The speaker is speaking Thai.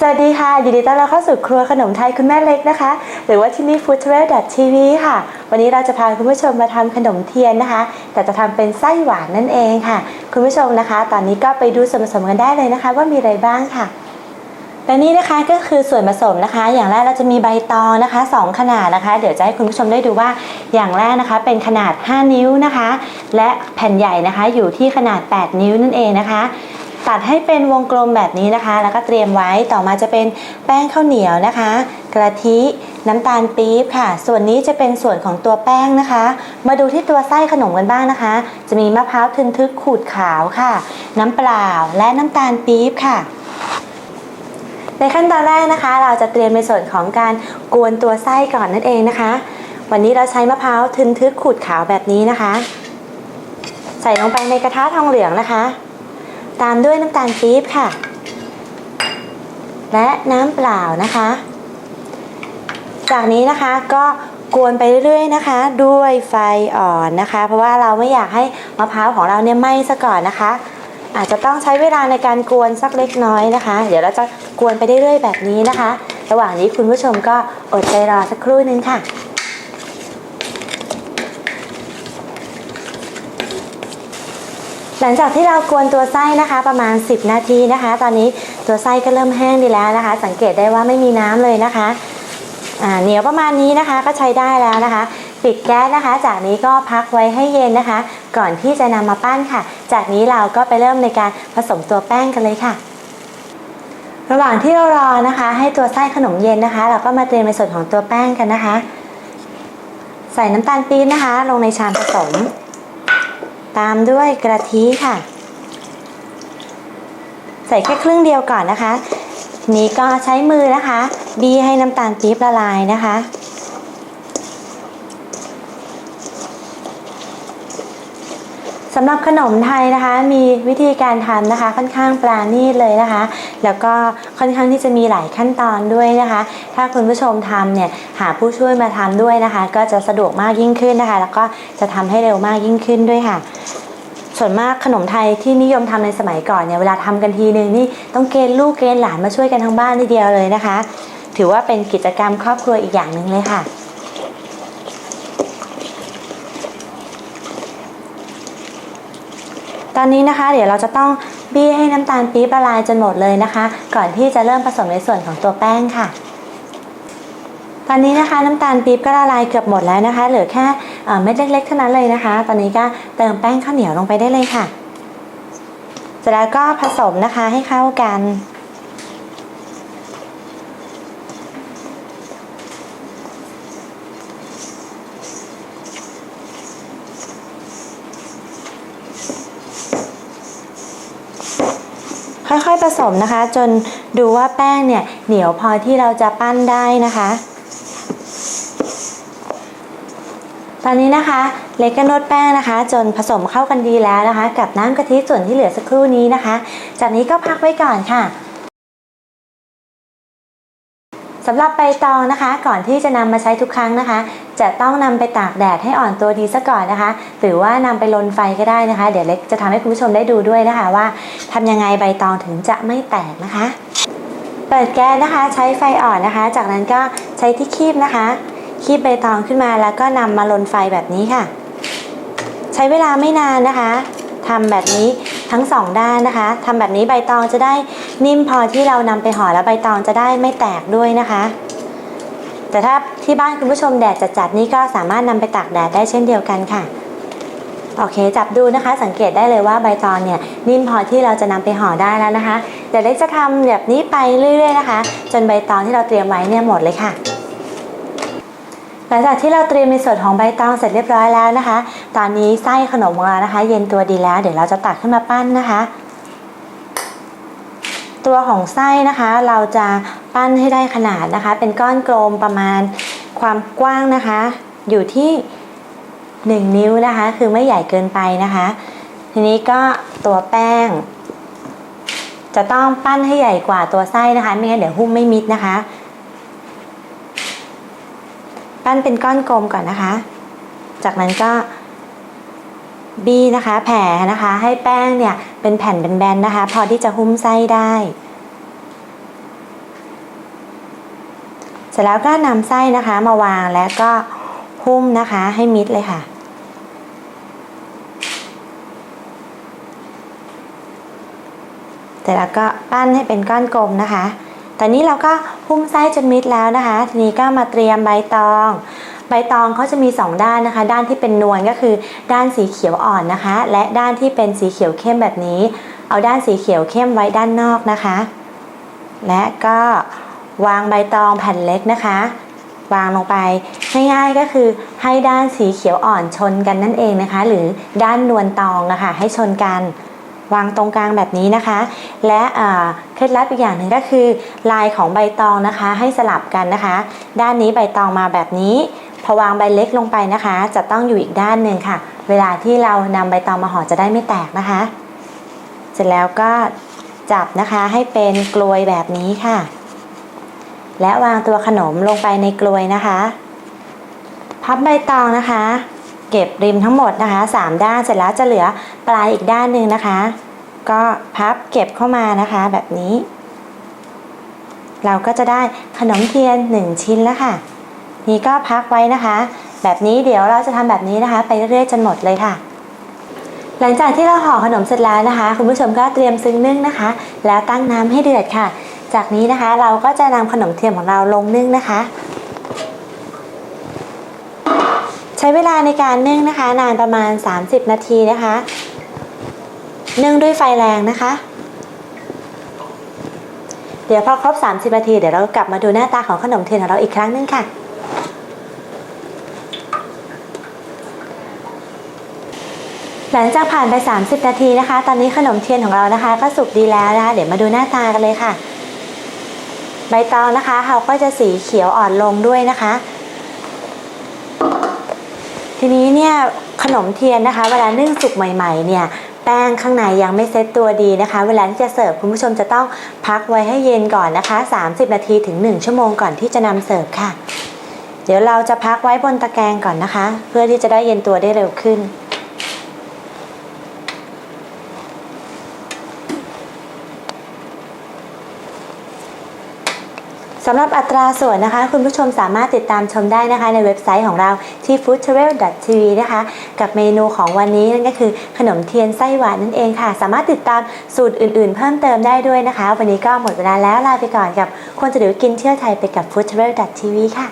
สวัสดีค่ะ ยินดีต้อนรับเข้าสู่ครัวขนมไทยคุณแม่เล็กนะคะ หรือว่าที่นี่ food travel tv ค่ะ วันนี้เราจะพาคุณผู้ชมมาทำขนมเทียนนะคะ แต่จะทำเป็นไส้หวานนั่นเองค่ะ คุณผู้ชมนะคะ ตอนนี้ก็ไปดูส่วนผสมกันได้เลยนะคะ ว่ามีอะไรบ้างค่ะและนี่นะคะก็คือส่วนผสมนะคะ อย่างแรกเราจะมีใบตองนะคะ 2 ขนาดนะคะ เดี๋ยวจะให้คุณผู้ชมได้ดูว่าอย่างแรกนะคะ เป็นขนาด 5 นิ้วนะคะ และแผ่นใหญ่นะคะอยู่ที่ขนาด 8 นิ้วนั่นเองนะคะ ตัดให้เป็นวงกลมแบบนี้นะคะ แล้วก็เตรียมไว้ต่อมาจะเป็นแป้งข้าวเหนียวนะคะ กะทิน้ำตาลปี๊บค่ะ ส่วนนี้จะเป็นส่วนของตัวแป้งนะคะ มาดูที่ตัวไส้ขนมกันบ้างนะคะ จะมีมะพร้าวทึนทึกขูดขาวค่ะ น้ำเปล่าและน้ำตาลปี๊บค่ะในขั้นตอนแรกนะคะ เราจะเตรียมในส่วนของการกวนตัวไส้ก่อนนั่นเองนะคะ วันนี้เราใช้มะพร้าวทึนทึกขูดขาวแบบนี้นะคะ ใส่ลงไปในกระทะทองเหลืองนะคะ ตามด้วยน้ำตาลปี๊บค่ะ และน้ำเปล่านะคะ จากนี้นะคะก็กวนไปเรื่อยๆนะคะ ด้วยไฟอ่อนนะคะ เพราะว่าเราไม่อยากให้มะพร้าวของเราเนี่ยไหม้ซะก่อนนะคะ อาจจะต้องใช้เวลาในการกวนสักเล็กน้อยนะคะ เดี๋ยวเราจะกวนไปเรื่อยๆแบบนี้นะคะ ระหว่างนี้คุณผู้ชมก็อดใจรอสักครู่นึงค่ะ หลังจากที่เรากวนตัวไส้นะคะประมาณ 10 นาทีนะคะ ตอนนี้ตัวไส้ก็เริ่มแห้งดีแล้วนะคะ สังเกตได้ว่าไม่มีน้ำเลยนะคะเหนียวประมาณนี้นะคะก็ใช้ได้แล้วนะคะ ปิดแก๊สนะคะ จากนี้ก็พักไว้ให้เย็นนะคะ ก่อนที่จะนำมาปั้นค่ะ จากนี้เราก็ไปเริ่มในการผสมตัวแป้งกันเลยค่ะ ระหว่างที่เรารอนะคะ ให้ตัวไส้ขนมเย็นนะคะ เราก็มาเตรียมในส่วนของตัวแป้งกันนะคะ ใส่น้ำตาลปี๊บนะคะ ลงในชามผสม ตามด้วยกระทิค่ะ ใส่แค่ครึ่งเดียวก่อนนะคะ นี้ก็ใช้มือนะคะ บีให้น้ำตาลปี๊บละลายนะคะ สำหรับขนมไทยนะคะมีวิธีการทำนะคะ ค่อนข้างปราณีตเลยนะคะ แล้วก็ค่อนข้างที่จะมีหลายขั้นตอนด้วยนะคะ ถ้าคุณผู้ชมทำเนี่ยหาผู้ช่วยมาทำด้วยนะคะ ก็จะสะดวกมากยิ่งขึ้นนะคะ แล้วก็จะทำให้เร็วมากยิ่งขึ้นด้วยค่ะส่วนมากขนมไทยที่นิยมทำในสมัยก่อนเนี่ยเวลาทำกันทีนึงนี่ต้องเกณฑ์ลูกเกณฑ์หลานมาช่วยกันทั้งบ้านทีเดียวเลยนะคะ ถือว่าเป็นกิจกรรมครอบครัวอีกอย่างหนึ่งเลยค่ะ ตอนนี้นะคะ เดี๋ยวเราจะต้องบี้ให้น้ำตาลปี๊บละลายจนหมดเลยนะคะ ก่อนที่จะเริ่มผสมในส่วนของตัวแป้งค่ะ ตอนนี้นะคะน้ำตาลปี๊บก็ละลายเกือบหมดแล้วนะคะ เหลือแค่เม็ดเล็กๆเท่านั้นเลยนะคะ ตอนนี้ก็เติมแป้งข้าวเหนียวลงไปได้เลยค่ะเสร็จแล้วก็ผสมนะคะให้เข้ากัน ผสมนะคะ จนดูว่าแป้งเนี่ยเหนียวพอที่เราจะปั้นได้นะคะ ตอนนี้นะคะ เล็กก็นวดแป้งนะคะ จนผสมเข้ากันดีแล้วนะคะ กับน้ำกะทิส่วนที่เหลือสักครู่นี้นะคะ จากนี้ก็พักไว้ก่อนค่ะสำหรับใบตองนะคะ ก่อนที่จะนำมาใช้ทุกครั้งนะคะ จะต้องนำไปตากแดดให้อ่อนตัวดีซะก่อนนะคะ หรือว่านำไปลนไฟก็ได้นะคะ เดี๋ยวเล็กจะทำให้คุณผู้ชมได้ดูด้วยนะคะว่าทำยังไงใบตองถึงจะไม่แตกนะคะ เปิดแก๊สนะคะ ใช้ไฟอ่อนนะคะ จากนั้นก็ใช้ที่คีบนะคะ คีบใบตองขึ้นมาแล้วก็นำมาลนไฟแบบนี้ค่ะ ใช้เวลาไม่นานนะคะทำแบบนี้ทั้งสองด้านนะคะทำแบบนี้ใบตองจะได้นิ่มพอที่เรานำไปห่อแล้วใบตองจะได้ไม่แตกด้วยนะคะ แต่ถ้าที่บ้านคุณผู้ชมแดดจัดๆนี่ก็สามารถนำไปตากแดดได้เช่นเดียวกันค่ะโอเค จับดูนะคะสังเกตได้เลยว่าใบตองเนี่ยนิ่มพอที่เราจะนำไปห่อได้แล้วนะคะเดี๋ยวเล็กจะทำแบบนี้ไปเรื่อยๆนะคะ จนใบตองที่เราเตรียมไว้เนี่ยหมดเลยค่ะ หลังจากที่เราเตรียมในส่วนของใบตองเสร็จเรียบร้อยแล้วนะคะ ตอนนี้ไส้ขนมของเรานะคะ เย็นตัวดีแล้ว เดี๋ยวเราจะตักขึ้นมาปั้นนะคะ ตัวของไส้นะคะ เราจะปั้นให้ได้ขนาดนะคะ เป็นก้อนกลมประมาณความกว้างนะคะ อยู่ที่ 1 นิ้วนะคะ คือไม่ใหญ่เกินไปนะคะ ทีนี้ก็ตัวแป้ง จะต้องปั้นให้ใหญ่กว่าตัวไส้นะคะ ไม่งั้นเดี๋ยวหุ้มไม่มิดนะคะ ปั้นเป็นก้อนกลมก่อนนะคะ จากนั้นก็ บี้นะคะ แผ่นะคะ ให้แป้งเนี่ยเป็นแผ่นแบนๆนะคะ พอที่จะหุ้มไส้ได้ เสร็จแล้วก็นำไส้นะคะมาวางแล้วก็หุ้มนะคะให้มิดเลยค่ะเสร็จแล้วก็ปั้นให้เป็นก้อนกลมนะคะ ตอนนี้เราก็หุ้มไส้จนมิดแล้วนะคะ ทีนี้ก็มาเตรียมใบตอง ใบตองเขาจะมี 2 ด้านนะคะ ด้านที่เป็นนวลก็คือ ด้านสีเขียวอ่อนนะคะ และด้านที่เป็นสีเขียวเข้มแบบนี้ เอาด้านสีเขียวเข้มไว้ด้านนอกนะคะ และก็วางใบตองแผ่นเล็กนะคะ วางลงไปง่ายๆก็คือให้ด้านสีเขียวอ่อนชนกันนั่นเองนะคะ หรือด้านนวลตองนะคะให้ชนกัน วางตรงกลางแบบนี้นะคะ และเคล็ดลับอีกอย่างหนึ่งก็คือ ลายของใบตองนะคะ ให้สลับกันนะคะ ด้านนี้ใบตองมาแบบนี้ พอวางใบเล็กลงไปนะคะ จะต้องอยู่อีกด้านหนึ่งค่ะ เวลาที่เรานำใบตองมาห่อจะได้ไม่แตกนะคะ เสร็จแล้วก็จับนะคะให้เป็นกลวยแบบนี้ค่ะ และวางตัวขนมลงไปในกลวยนะคะ พับใบตองนะคะ เก็บริมทั้งหมดนะคะสามด้านเสร็จแล้วจะเหลือปลายอีกด้านหนึ่งนะคะ ก็พับเก็บเข้ามานะคะแบบนี้ เราก็จะได้ขนมเทียน 1 ชิ้นแล้วค่ะ นี่ก็พักไว้นะคะ แบบนี้เดี๋ยวเราจะทำแบบนี้นะคะ ไปเรื่อยๆจนหมดเลยค่ะ หลังจากที่เราห่อขนมเสร็จแล้วนะคะ คุณผู้ชมก็เตรียมซึ้งนึ่งนะคะ แล้วตั้งน้ำให้เดือดค่ะ จากนี้นะคะเราก็จะนำขนมเทียมของเราลงนึ่งนะคะ ใช้เวลาในการนึ่งนะคะ นานประมาณ 30 นาทีนะคะ นึ่งด้วยไฟแรงนะคะเดี๋ยวพอครบ 30 นาที เดี๋ยวเรากลับมาดูหน้าตาของขนมเทียนของเราอีกครั้งหนึงค่ะ หลังจากผ่านไป 30 นาทีนะคะ ตอนนี้ขนมเทียนของเรานะคะ ก็สุกดีแล้วนะคะ เดี๋ยวมาดูหน้าตากันเลยค่ะ ใบตองนะคะเขาก็จะสีเขียวอ่อนลงด้วยนะคะ ทีนี้เนี่ยขนมเทียนนะคะ เวลานึ่งสุกใหม่ๆเนี่ยแป้งข้างในยังไม่เซ็ตตัวดีนะคะ เวลาที่จะเสิร์ฟคุณผู้ชมจะต้องพักไว้ให้เย็นก่อนนะคะ 30 นาทีถึง 1 ชั่วโมงก่อนที่จะนำเสิร์ฟค่ะ เดี๋ยวเราจะพักไว้บนตะแกรงก่อนนะคะ เพื่อที่จะได้เย็นตัวได้เร็วขึ้น สำหรับอัตราส่วนนะคะ คุณผู้ชมสามารถติดตามชมได้นะคะ ในเว็บไซต์ของเราที่ foodtravel.tv นะคะ กับเมนูของวันนี้นั่นก็คือขนมเทียนไส้หวานนั่นเองค่ะ สามารถติดตามสูตรอื่นๆ เพิ่มเติมได้ด้วยนะคะ วันนี้ก็หมดเวลาแล้วลาไปก่อนกับคนจะเดูกินเที่ยวไทยไปกับ foodtravel.tv ค่ะ